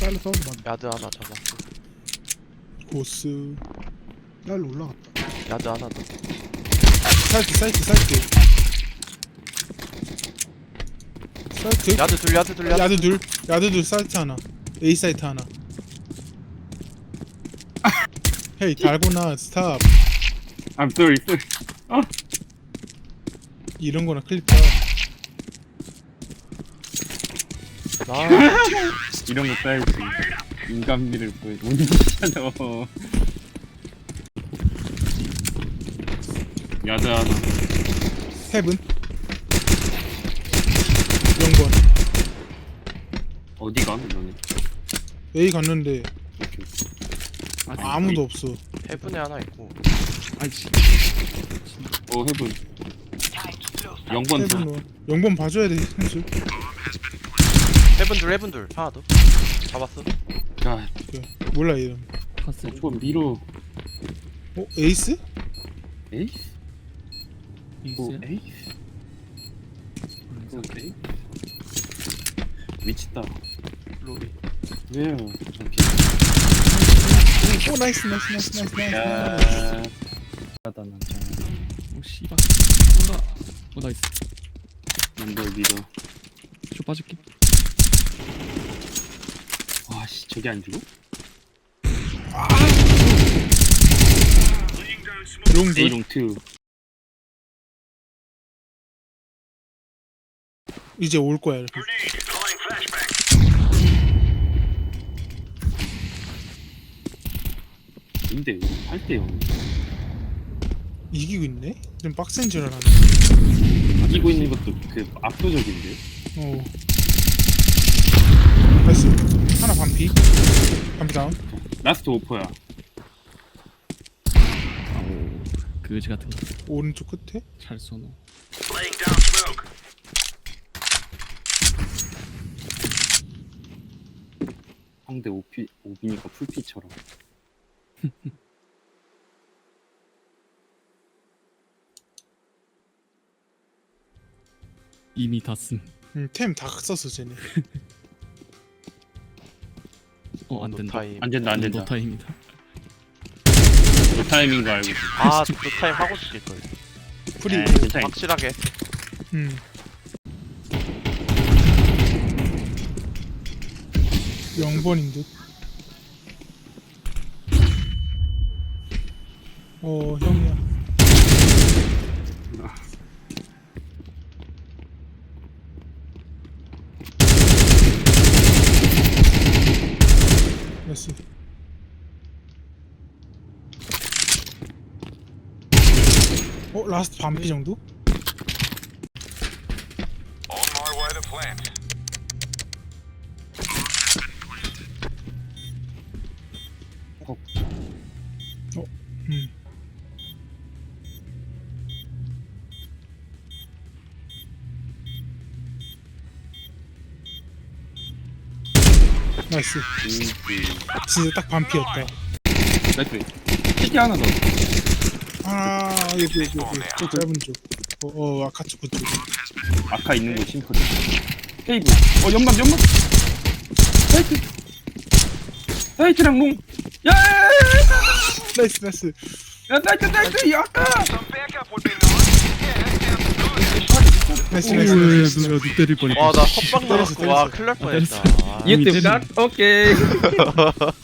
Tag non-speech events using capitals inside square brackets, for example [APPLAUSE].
딸로 사운드 많네 야드 하나 잡았어 고스. 딸로 올라갔다. 야드 하나 더. 사이트 사이트 사이트. 사이트? 야드 둘 야드 둘 야드 야드 둘 야드 둘 사이트 하나. A 사이트 하나. 헤이 달고나 스탑. I'm sorry, sorry. 이런 거나 클립다 나 이런 거 써야지. 인간미를 보여줘. [LAUGHS] 운이잖아. 야드 하나. 헤븐 0번 어디 가? 너네. A 갔는데 오케이. 아무도 없어 해븐에 하나 있고 아이씨 어. 0번 더. 헤븐 0번 봐줘야 돼 현수 해븐 둘 해븐 둘 하나 더 잡았어 야, 몰라 이름 파스 이번 미로. 어 에이스? 에이스? 뭐, 있어요? 에이스? 뭐, 에이스? 미쳤다. 로리 왜요? 저기. 오 나이스 나이스 나이스 나이스 나이스 야. 하다 남자. 오 씨발 올라 오 나이스 남들 미로. 저 빠질게 와, 씨, 저게 안 죽어? A롱 2. 이제 올 거야 이렇게 근데 8대 0. 이기고 있네? 좀 빡센 줄 알았네 이기고 있는 것도 그 압도적인데. 어 나이스 하나 반피 반피 다운. 라스트 오퍼야. 아오 그지 같은 오른쪽 끝에? 거잘 쏘노 상대 오피 오비니까 풀피처럼. [LAUGHS] 이미 다쓴. 음, 템다 썼어 쟤네 [LAUGHS] 어 안 된다 노타임 안 된다 안 된다. 노타임이다 노 타이밍 거 알고. 있어. 아 노타임 하고 싶을걸 프리 에이, 괜찮아. 확실하게 했어 음. 영번인 듯. 어 형이야. 나이스. 어 라스트 반피 정도? On my way to plant. 음. 나이스. 진짜 딱 반피였다. 나이스. 피티 하나 더. 아 여기 여기 여기 저 짧은 쪽. 어, 어 아까 쪽 그쪽. 아카 있는 곳 심플. 테이블. 어 연막 연막. 사이트. 사이트랑 롱. 야, 야, 야, 야, 나이스 나이스. 야, 사이트 사이트 야 아까. 나이스 나이스 나이스. 누가 누 때릴 뻔했다. 와나 헛방 때렸어, 나왔고 와 큰일 날 뻔했다. 아, 이- 유튜브 각 오케이. [LAUGHS]